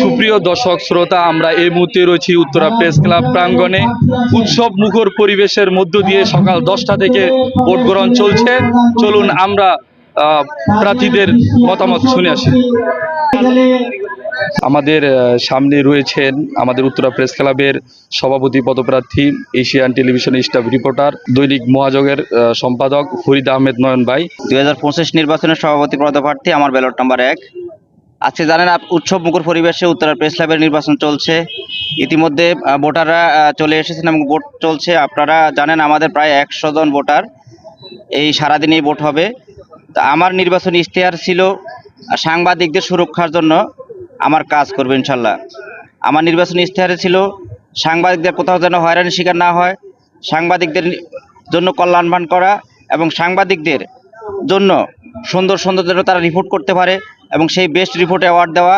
সুপ্রিয় দর্শক শ্রোতা আমরা এই মুহূর্তে রয়েছি উত্তরা প্রেস ক্লাব প্রাঙ্গণে। উৎসব মুখর পরিবেশের মধ্য দিয়ে সকাল দশটা থেকে ভোট গ্রহণ চলছে। চলুন আমরা প্রার্থীদের মতামত শুনে আসি। আমাদের সামনে রয়েছেন আমাদের উত্তরা প্রেস ক্লাবের সভাপতি পদপ্রার্থী এশিয়ান টেলিভিশন স্টাফ রিপোর্টার দৈনিক মহাজগের আহ, সম্পাদক ফরিদ আহমেদ নয়ন ভাই। দুই হাজার পঁচিশ নির্বাচনের সভাপতি পদপ্রার্থী আমার ব্যালট নাম্বার এক। আজকে জানেন উৎসব মুখর পরিবেশে উত্তরা প্রেস ক্লাবের নির্বাচন চলছে। ইতিমধ্যে ভোটাররা চলে এসেছেন এবং ভোট চলছে। আপনারা জানেন আমাদের প্রায় একশো জন ভোটার এই সারাদিনেই ভোট হবে। তা আমার নির্বাচনী ইশতেহার ছিল সাংবাদিকদের সুরক্ষার জন্য আমার কাজ করবে ইনশাল্লাহ। আমার নির্বাচনী ইশতেহারে ছিল, সাংবাদিকদের কোথাও যেন হয়রানির শিকার না হয়, সাংবাদিকদের জন্য কল্যাণবান করা এবং সাংবাদিকদের জন্য সুন্দর সুন্দর যেন তারা রিপোর্ট করতে পারে। এবং সেই বেস্ট রিপোর্টে অ্যাওয়ার্ড দেওয়া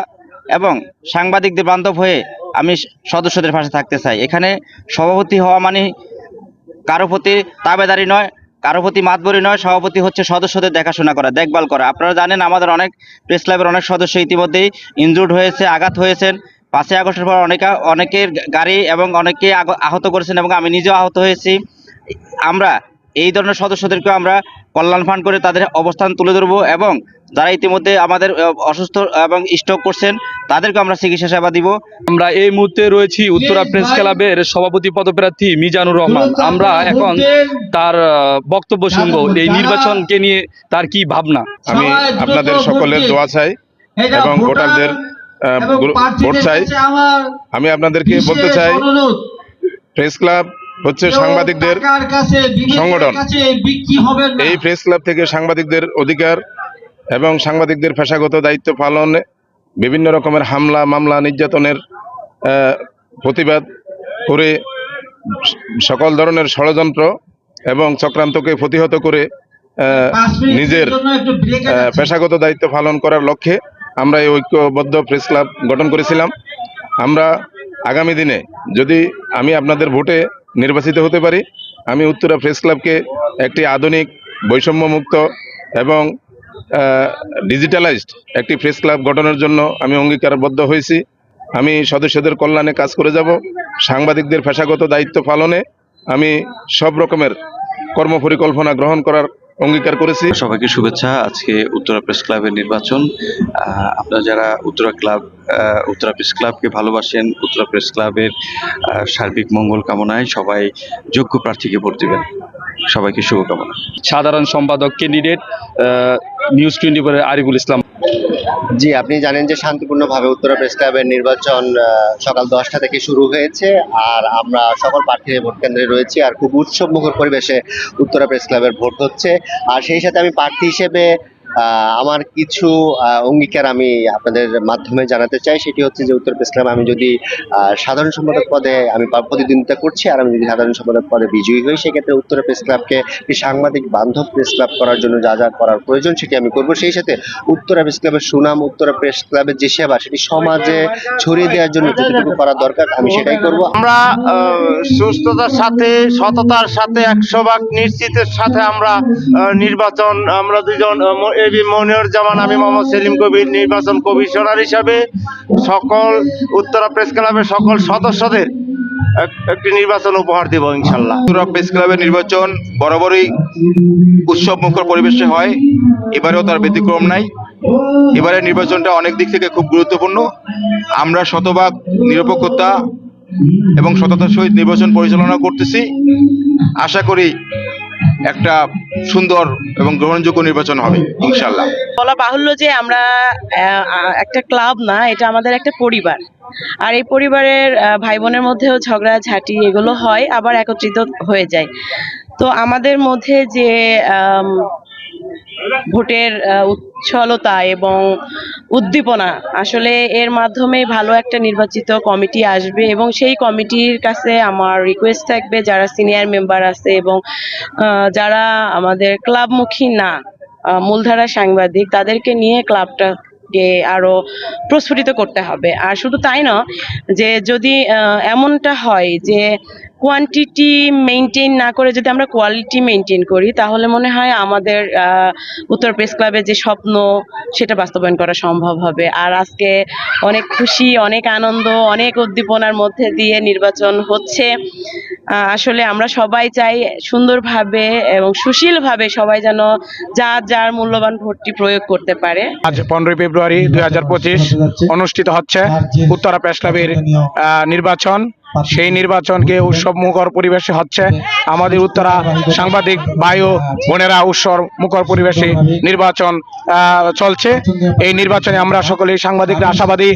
এবং সাংবাদিকদের বান্ধব হয়ে আমি সদস্যদের পাশে থাকতে চাই। এখানে সভাপতি হওয়া মানে কারও প্রতি তাবেদারি নয়, কারও প্রতি মাতবরি নয়, সভাপতি হচ্ছে সদস্যদের দেখাশোনা করা, দেখভাল করা। আপনারা জানেন আমাদের অনেক প্রেস ক্লাবের অনেক সদস্য ইতিমধ্যেই ইনজুর্ড হয়েছে, আঘাত হয়েছেন। পাঁচই আগস্টের পর অনেকে, অনেকের গাড়ি এবং অনেকে আহত করেছেন এবং আমি নিজেও আহত হয়েছি। আমরা এই ধরনের সদস্যদেরকে আমরা কল্যাণ ফান্ড করে তাদের অবস্থান তুলে ধরবো এবং যারা ইতিমধ্যে আমাদের অসুস্থ এবং স্ট্রোক করছেন তাদেরকে আমরা চিকিৎসা সেবা দিব। আমরা এই মুহূর্তে রয়েছি উত্তরা প্রেস ক্লাবের সভাপতি পদপ্রার্থী মিজানুর রহমান। আমরা এখন তার বক্তব্য শুনব। এই নির্বাচনকে নিয়ে তার কি ভাবনা? আমি আপনাদের সকলের দোয়া চাই এবং ভোটারদের আহ, ভোট চাই। আমি আপনাদেরকে বলতে চাই প্রেস ক্লাব হচ্ছে সাংবাদিকদের সংগঠন। এই প্রেস ক্লাব থেকে সাংবাদিকদের অধিকার এবং সাংবাদিকদের পেশাগত দায়িত্ব পালনে বিভিন্ন রকমের হামলা মামলা নির্যাতনের প্রতিবাদ করে সকল ধরনের ষড়যন্ত্র এবং চক্রান্তকে প্রতিহত করে নিজের পেশাগত দায়িত্ব পালন করার লক্ষ্যে আমরা এই ঐক্যবদ্ধ প্রেস ক্লাব গঠন করেছিলাম। আমরা আগামী দিনে যদি আমি আপনাদের ভোটে নির্বাচিত হতে পারি। আমি উত্তরা প্রেস ক্লাবকে একটি আধুনিক বৈষম্যমুক্ত এবং ডিজিটালাইজড একটি প্রেস ক্লাব গঠনের জন্য আমি অঙ্গীকারবদ্ধ হয়েছি। আমি সদস্যদের কল্যাণে কাজ করে যাব। সাংবাদিকদের পেশাগত দায়িত্ব পালনে আমি সব রকমের কর্মপরিকল্পনা গ্রহণ করার অঙ্গীকার করেছি। সবাইকে শুভেচ্ছা। আজকে উত্তরা প্রেস ক্লাবের নির্বাচন। আপনারা যারা উত্তরা ক্লাব উত্তরা প্রেস ক্লাবকে ভালোবাসেন উত্তরা প্রেস ক্লাবের সার্বিক মঙ্গল কামনায় সবাই যোগ্য প্রার্থীকে ভোট দেবেন। সবাইকে শুভকামনা। সাধারণ সম্পাদক ক্যান্ডিডেট নিউজ টোয়েন্টি ফোরের আরিফুল ইসলাম। জি, আপনি জানেন যে শান্তিপূর্ণভাবে উত্তরা প্রেস ক্লাবের নির্বাচন সকাল দশটা থেকে শুরু হয়েছে আর আমরা সকল প্রার্থীর ভোট কেন্দ্রে রয়েছি আর খুব উৎসব মুখর পরিবেশে উত্তরা প্রেস ক্লাবের ভোট হচ্ছে। আর সেই সাথে আমি প্রার্থী হিসেবে আমার কিছু অঙ্গীকার আমি আপনাদের মাধ্যমে জানাতে চাই। সেটি হচ্ছে যে উত্তর ক্লাবে আমি যদি সাধারণ সম্পাদক পদে আমি প্রতিদ্বন্দ্বিতা করছি আর আমি যদি সাধারণ সম্পাদক পদে বিজয়ী হই, সেক্ষেত্রে উত্তরা প্রেস ক্লাবকে সাংবাদিক বান্ধব প্রেস ক্লাব করার জন্য যা যা করার প্রয়োজন সেটি আমি করব। সেই সাথে উত্তরা প্রেস ক্লাবের সুনাম, উত্তরা প্রেস ক্লাবের যে সেবা, সেটি সমাজে ছড়িয়ে দেওয়ার জন্য যতটুকু করা দরকার, আমি সেটাই করব। আমরা সুস্থতার সাথে, সততার সাথে, একশো ভাগ নিশ্চিতের সাথে আমরা নির্বাচন, আমরা দুজন এ বি মনির জামান, আমি মোহাম্মদ সেলিম কবির, নির্বাচন কমিশনার হিসাবে সকল উত্তরা প্রেস ক্লাবের সকল সদস্যদের একটি নির্বাচন উপহার দেব, ইনশাল্লাহ। উত্তরা প্রেস ক্লাবের নির্বাচন বরাবরই উৎসব মুখর পরিবেশে হয়, এবারেও তার ব্যতিক্রম নাই। এবারের নির্বাচনটা অনেক দিক থেকে খুব গুরুত্বপূর্ণ। আমরা শতভাগ নিরপেক্ষতা এবং সততার সহিত নির্বাচন পরিচালনা করতেছি। আশা করি একটা সুন্দর এবং গ্রহণযোগ্য নির্বাচন হবে ইনশাল্লাহ বলা বাহুল্য যে আমরা একটা ক্লাব না, এটা আমাদের একটা পরিবার। আর এই পরিবারের ভাই বোনের মধ্যেও ঝগড়া, ঝাঁটি এগুলো হয়, আবার একত্রিত হয়ে যায়। তো আমাদের মধ্যে যে ভোটের উচ্ছলতা এবং উদ্দীপনা। আসলে এর মাধ্যমে ভালো একটা নির্বাচিত কমিটি আসবে এবং সেই কমিটির কাছে আমার রিকোয়েস্ট থাকবে যারা সিনিয়র মেম্বার আছে এবং যারা আমাদের ক্লাবমুখী না মূলধারা সাংবাদিক, তাদেরকে নিয়ে ক্লাবটা ক্লাবকে আরও প্রস্ফুটিত করতে হবে। আর শুধু তাই না, যে যদি এমনটা হয় যে কোয়ান্টিটি মেনটেন না করে যদি আমরা কোয়ালিটি মেনটেন করি, তাহলে মনে হয় আমাদের উত্তর প্রেস ক্লাবের যে স্বপ্ন, সেটা বাস্তবায়ন করা সম্ভব হবে। আর আজকে অনেক খুশি, অনেক আনন্দ, অনেক উদ্দীপনার মধ্যে দিয়ে নির্বাচন হচ্ছে। আসলে আমরা সবাই চাই সুন্দরভাবে এবং সুশীলভাবে সবাই যেন যার যার মূল্যবান ভোটটি প্রয়োগ করতে পারে। আজ পনেরোই ফেব্রুয়ারি দুই হাজার পঁচিশ অনুষ্ঠিত হচ্ছে উত্তরা প্রেস ক্লাবের নির্বাচন। সেই নির্বাচনকে উৎসব মুখর পরিবেশে হচ্ছে আমাদের উত্তরা সাংবাদিক ভাই ও বোনেরা উৎসব মুখর পরিবেশে নির্বাচন চলছে। এই নির্বাচনে আমরা সকলেই সাংবাদিকরা আশাবাদী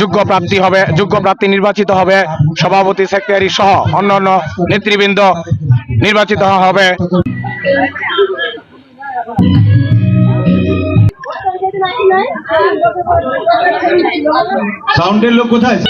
যোগ্য প্রাপ্তি হবে, যোগ্য প্রাপ্তি নির্বাচিত হবে সভাপতি সেক্রেটারি সহ অন্য অন্য নেতৃবৃন্দ নির্বাচিত হবে। সাউন্ডের লোক কোথায়?